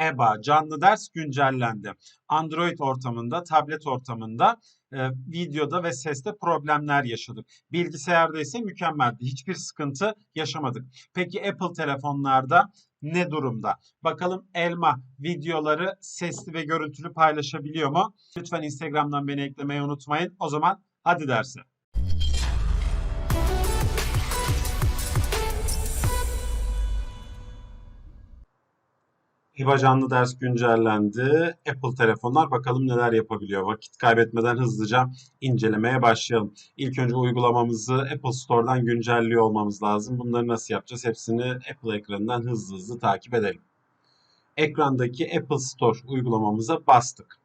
EBA canlı ders güncellendi. Android ortamında, tablet ortamında e, videoda ve seste problemler yaşadık. Bilgisayarda ise mükemmeldi. Hiçbir sıkıntı yaşamadık. Peki Apple telefonlarda ne durumda? Bakalım Elma videoları sesli ve görüntülü paylaşabiliyor mu? Lütfen Instagram'dan beni eklemeyi unutmayın. O zaman hadi derse. İBA canlı ders güncellendi. Apple telefonlar bakalım neler yapabiliyor. Vakit kaybetmeden hızlıca incelemeye başlayalım. İlk önce uygulamamızı Apple Store'dan güncelliyor olmamız lazım. Bunları nasıl yapacağız? Hepsini Apple ekranından hızlı hızlı takip edelim. Ekrandaki Apple Store uygulamamıza bastık.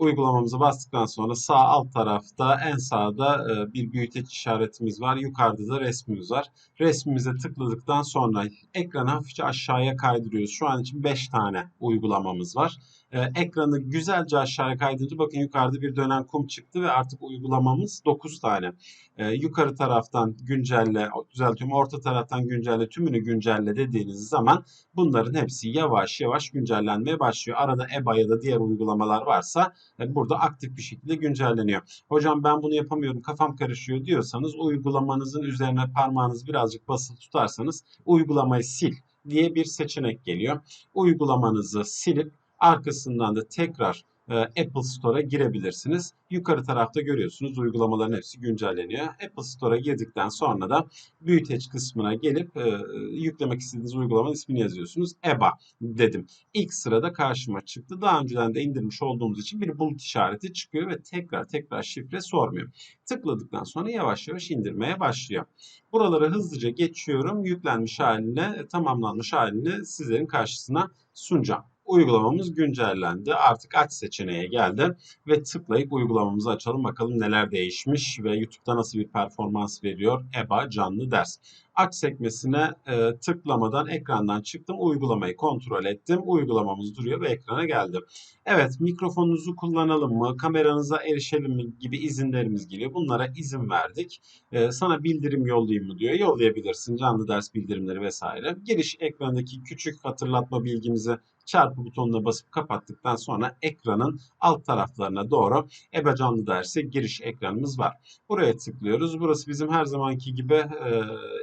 Uygulamamızı bastıktan sonra sağ alt tarafta en sağda e, bir büyüteç işaretimiz var. Yukarıda da resmimiz var. Resmimize tıkladıktan sonra ekranı hafifçe aşağıya kaydırıyoruz. Şu an için 5 tane uygulamamız var. E, ekranı güzelce aşağıya kaydırınca bakın yukarıda bir dönen kum çıktı ve artık uygulamamız 9 tane. E, yukarı taraftan güncelle, düzeltiyorum orta taraftan güncelle, tümünü güncelle dediğiniz zaman bunların hepsi yavaş yavaş güncellenmeye başlıyor. Arada EBA ya da diğer uygulamalar varsa e, burada aktif bir şekilde güncelleniyor. Hocam ben bunu yapamıyorum kafam karışıyor diyorsanız uygulamanızın üzerine parmağınızı birazcık basılı tutarsanız uygulamayı sil diye bir seçenek geliyor. Uygulamanızı silip arkasından da tekrar e, Apple Store'a girebilirsiniz. Yukarı tarafta görüyorsunuz uygulamaların hepsi güncelleniyor. Apple Store'a girdikten sonra da büyüteç kısmına gelip e, yüklemek istediğiniz uygulamanın ismini yazıyorsunuz. EBA dedim. İlk sırada karşıma çıktı. Daha önceden de indirmiş olduğumuz için bir bulut işareti çıkıyor ve tekrar tekrar şifre sormuyor. Tıkladıktan sonra yavaş yavaş indirmeye başlıyor. Buraları hızlıca geçiyorum. Yüklenmiş haline, tamamlanmış halini sizlerin karşısına sunacağım uygulamamız güncellendi. Artık aç seçeneğe geldi ve tıklayıp uygulamamızı açalım bakalım neler değişmiş ve YouTube'da nasıl bir performans veriyor EBA canlı ders. Aç sekmesine e, tıklamadan ekrandan çıktım. Uygulamayı kontrol ettim. Uygulamamız duruyor ve ekrana geldi. Evet mikrofonunuzu kullanalım mı? Kameranıza erişelim mi? gibi izinlerimiz geliyor. Bunlara izin verdik. E, sana bildirim yollayayım mı diyor. Yollayabilirsin. Canlı ders bildirimleri vesaire. Giriş ekranındaki küçük hatırlatma bilgimizi çarpı butonuna basıp kapattıktan sonra ekranın alt taraflarına doğru EBA canlı derse giriş ekranımız var. Buraya tıklıyoruz. Burası bizim her zamanki gibi e,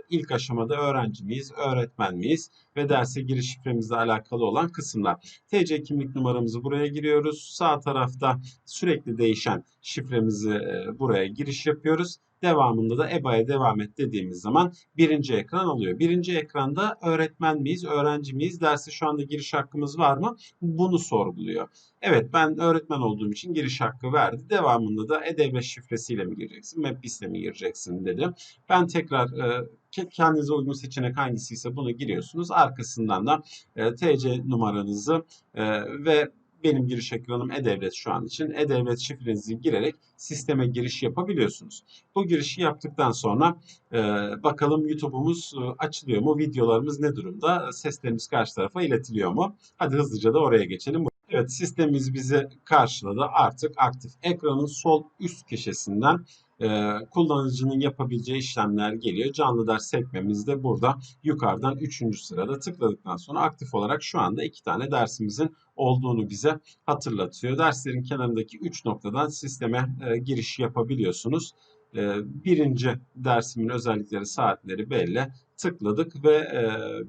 ilk aşamada öğrenci miyiz, öğretmen miyiz ve derse giriş şifremizle alakalı olan kısımlar. TC kimlik numaramızı buraya giriyoruz. Sağ tarafta sürekli değişen şifremizi e, buraya giriş yapıyoruz. Devamında da EBA'ya devam et dediğimiz zaman birinci ekran oluyor. Birinci ekranda öğretmen miyiz, öğrenci miyiz, derse şu anda giriş hakkımız var mı? Bunu sorguluyor. Evet ben öğretmen olduğum için giriş hakkı verdi. Devamında da e-devlet şifresiyle mi gireceksin, MEPBIS'le mi gireceksin dedi. Ben tekrar e, kendinize uygun seçenek hangisiyse bunu giriyorsunuz. Arkasından da e, TC numaranızı e, ve benim giriş ekranım e-devlet şu an için. E-devlet şifrenizi girerek sisteme giriş yapabiliyorsunuz. Bu girişi yaptıktan sonra e, bakalım YouTube'umuz e, açılıyor mu? Videolarımız ne durumda? Seslerimiz karşı tarafa iletiliyor mu? Hadi hızlıca da oraya geçelim. Evet sistemimiz bizi karşıladı. Artık aktif. Ekranın sol üst köşesinden e, kullanıcının yapabileceği işlemler geliyor. Canlı ders sekmemiz de burada yukarıdan 3. sırada tıkladıktan sonra aktif olarak şu anda 2 tane dersimizin olduğunu bize hatırlatıyor. Derslerin kenarındaki 3 noktadan sisteme e, giriş yapabiliyorsunuz. E, birinci dersimin özellikleri, saatleri belli tıkladık ve e,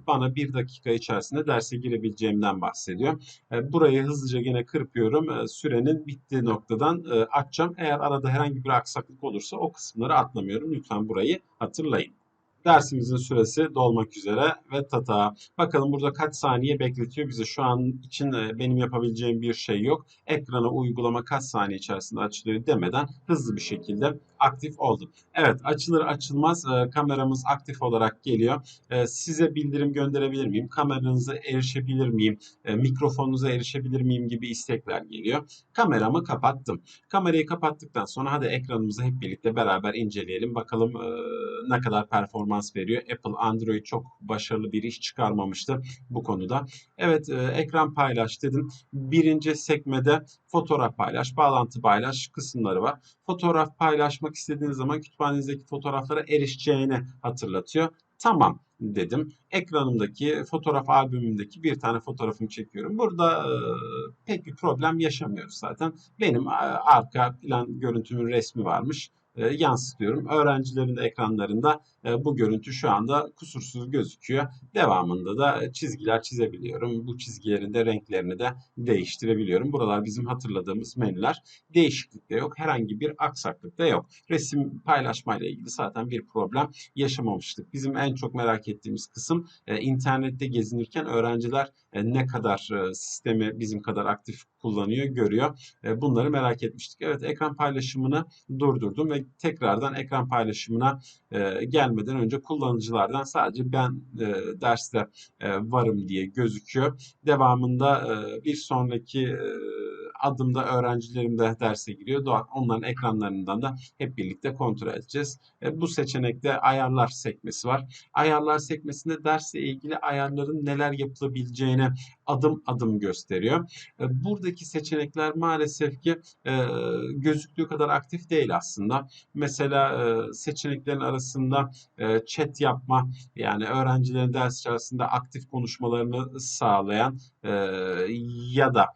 bana bir dakika içerisinde derse girebileceğimden bahsediyor. E, burayı hızlıca yine kırpıyorum. E, sürenin bittiği noktadan açacağım. Eğer arada herhangi bir aksaklık olursa o kısımları atlamıyorum. Lütfen burayı hatırlayın. Dersimizin süresi dolmak üzere ve tata. Bakalım burada kaç saniye bekletiyor bize. Şu an için e, benim yapabileceğim bir şey yok. Ekrana uygulama kaç saniye içerisinde açılıyor demeden hızlı bir şekilde aktif oldu. Evet açılır açılmaz e, kameramız aktif olarak geliyor. E, size bildirim gönderebilir miyim? Kameranıza erişebilir miyim? E, mikrofonunuza erişebilir miyim gibi istekler geliyor. Kameramı kapattım. Kamerayı kapattıktan sonra hadi ekranımızı hep birlikte beraber inceleyelim. Bakalım e, ne kadar performans veriyor. Apple Android çok başarılı bir iş çıkarmamıştı bu konuda. Evet e, ekran paylaş dedim. Birinci sekmede fotoğraf paylaş, bağlantı paylaş kısımları var. Fotoğraf paylaşmak istediğiniz zaman kütüphanenizdeki fotoğraflara erişeceğini hatırlatıyor. Tamam dedim. Ekranımdaki fotoğraf albümümdeki bir tane fotoğrafımı çekiyorum. Burada e, pek bir problem yaşamıyoruz zaten. Benim e, arka plan görüntümün resmi varmış. E, yansıtıyorum. Öğrencilerin de ekranlarında e, bu görüntü şu anda kusursuz gözüküyor. Devamında da çizgiler çizebiliyorum. Bu çizgilerin de renklerini de değiştirebiliyorum. Buralar bizim hatırladığımız menüler. Değişiklik de yok. Herhangi bir aksaklık da yok. Resim paylaşmayla ilgili zaten bir problem yaşamamıştık. Bizim en çok merak ettiğimiz kısım e, internette gezinirken öğrenciler e, ne kadar e, sistemi bizim kadar aktif kullanıyor, görüyor. E, bunları merak etmiştik. Evet ekran paylaşımını durdurdum ve tekrardan ekran paylaşımına e, gelmeden önce kullanıcılardan sadece ben e, derste e, varım diye gözüküyor. Devamında e, bir sonraki e, adımda öğrencilerim de derse giriyor. Doğal onların ekranlarından da hep birlikte kontrol edeceğiz. E, bu seçenekte ayarlar sekmesi var. Ayarlar sekmesinde dersle ilgili ayarların neler adım adım gösteriyor. E, buradaki seçenekler maalesef ki e, gözüktüğü kadar aktif değil aslında. Mesela e, seçeneklerin arasında chat yapma yani öğrencilerin ders içerisinde aktif konuşmalarını sağlayan ya da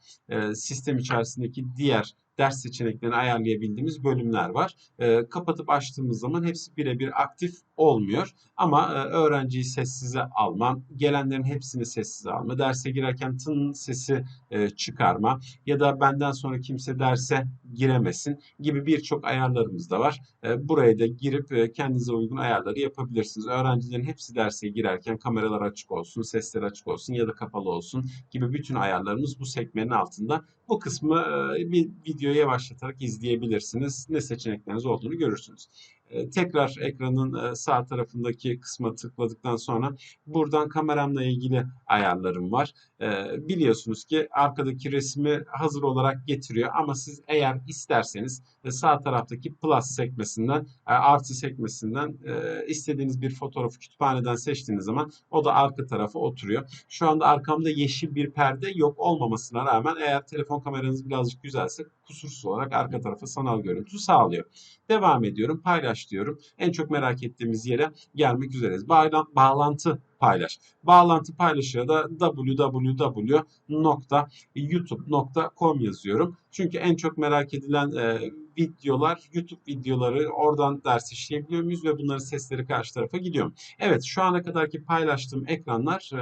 sistem içerisindeki diğer ders seçeneklerini ayarlayabildiğimiz bölümler var. E, kapatıp açtığımız zaman hepsi birebir aktif olmuyor. Ama e, öğrenciyi sessize alma, gelenlerin hepsini sessize alma, derse girerken tın sesi e, çıkarma ya da benden sonra kimse derse giremesin gibi birçok ayarlarımız da var. E, buraya da girip e, kendinize uygun ayarları yapabilirsiniz. Öğrencilerin hepsi derse girerken kameralar açık olsun, sesler açık olsun ya da kapalı olsun gibi bütün ayarlarımız bu sekmenin altında. Bu kısmı e, bir videoya yavaşlatarak izleyebilirsiniz. Ne seçenekleriniz olduğunu görürsünüz. E, tekrar ekranın e, sağ tarafındaki kısma tıkladıktan sonra buradan kameramla ilgili ayarlarım var. E, biliyorsunuz ki arkadaki resmi hazır olarak getiriyor ama siz eğer isterseniz sağ taraftaki plus sekmesinden artı sekmesinden istediğiniz bir fotoğrafı kütüphaneden seçtiğiniz zaman o da arka tarafa oturuyor. Şu anda arkamda yeşil bir perde yok olmamasına rağmen eğer telefon kameranız birazcık güzelse kusursuz olarak arka tarafa sanal görüntü sağlıyor. Devam ediyorum. Paylaş diyorum. En çok merak ettiğimiz yere gelmek üzereyiz. Bağlan bağlantı paylaş. Bağlantı paylaşıya da www.youtube.com yazıyorum. Çünkü en çok merak edilen e, videolar, YouTube videoları oradan ders işleyebiliyor muyuz ve bunların sesleri karşı tarafa gidiyor? Evet şu ana kadarki paylaştığım ekranlar e,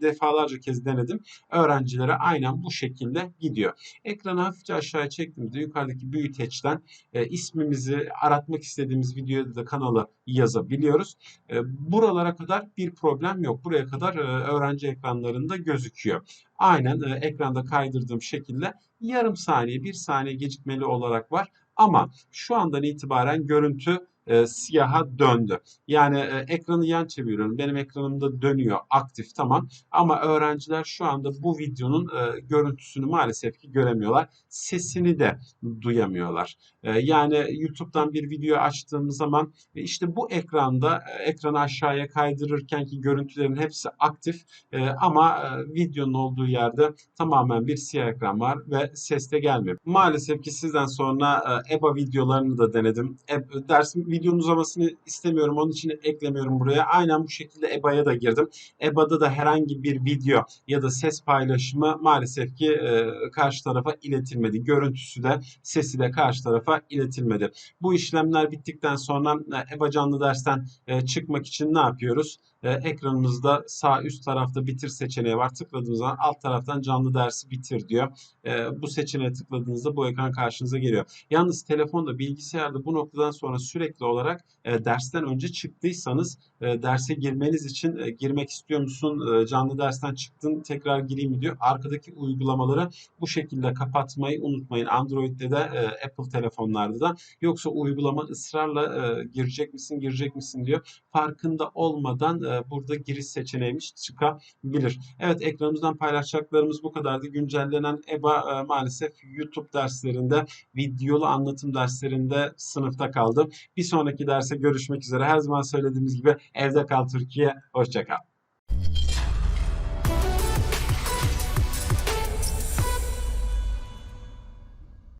defalarca kez denedim. Öğrencilere aynen bu şekilde gidiyor. Ekranı hafifçe aşağıya çektiğimizde yukarıdaki büyüteçten e, ismimizi aratmak istediğimiz videoda da kanalı yazabiliyoruz. E, buralara kadar bir problem yok. Buraya kadar e, öğrenci ekranlarında gözüküyor. Aynen e, ekranda kaydırdığım şekilde yarım saniye, bir saniye gecikmeli olarak var. Ama şu andan itibaren görüntü e, siyaha döndü. Yani e, ekranı yan çeviriyorum. Benim ekranımda dönüyor aktif tamam. Ama öğrenciler şu anda bu videonun e, görüntüsünü maalesef ki göremiyorlar. Sesini de duyamıyorlar. E, yani YouTube'dan bir video açtığım zaman e, işte bu ekranda e, ekranı aşağıya kaydırırken ki görüntülerin hepsi aktif e, ama e, videonun olduğu yerde tamamen bir siyah ekran var ve ses de gelmiyor. Maalesef ki sizden sonra e, EBA videolarını da denedim. E, dersim videonun uzamasını istemiyorum. Onun için eklemiyorum buraya. Aynen bu şekilde EBA'ya da girdim. EBA'da da herhangi bir video ya da ses paylaşımı maalesef ki e, karşı tarafa iletilmedi. Görüntüsü de sesi de karşı tarafa iletilmedi. Bu işlemler bittikten sonra e, EBA canlı dersten e, çıkmak için ne yapıyoruz? E, ekranımızda sağ üst tarafta bitir seçeneği var. Tıkladığınız zaman alt taraftan canlı dersi bitir diyor. E, bu seçeneğe tıkladığınızda bu ekran karşınıza geliyor. Yalnız telefonda, bilgisayarda bu noktadan sonra sürekli olarak e, dersten önce çıktıysanız e, derse girmeniz için e, girmek istiyor musun? E, canlı dersten çıktın tekrar gireyim mi diyor. Arkadaki uygulamaları bu şekilde kapatmayı unutmayın. Android'de de e, Apple telefonlarda da. Yoksa uygulama ısrarla e, girecek misin girecek misin diyor. Farkında olmadan e, burada giriş seçeneğimiz çıkabilir. Evet ekranımızdan paylaşacaklarımız bu kadardı. Güncellenen EBA e, maalesef YouTube derslerinde videolu anlatım derslerinde sınıfta kaldı. Bir sonraki derse görüşmek üzere. Her zaman söylediğimiz gibi evde kal Türkiye. Hoşçakal.